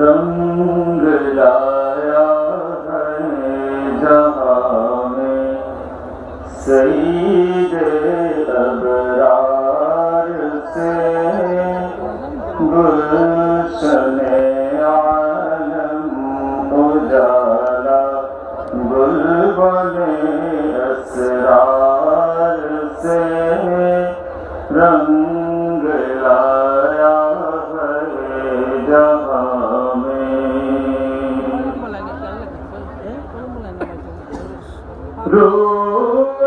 رنگ لایا ہے جہاں میں سعید ابرار سے گلشن عالم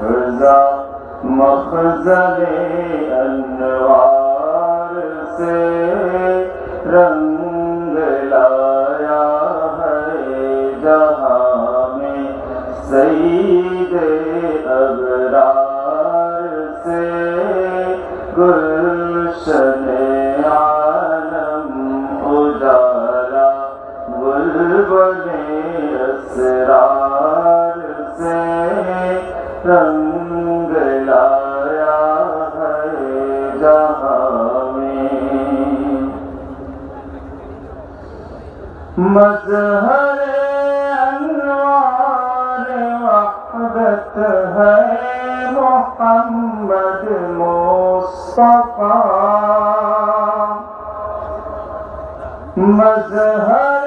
افزا مخزن انوار سے رنگ لایا ہے جہاں میں سعید ابرار سے گلشن عالم اجالا گل بنے اسرار رنگ لایا ہے جہاں میں مظہر انوار وحدت ہے محمد مصطفیٰ مظہر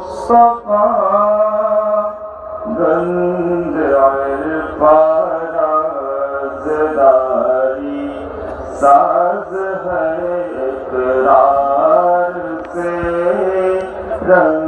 مصطفیٰ گنج عرفان رازداری ساز ہے اقرار سے رنگ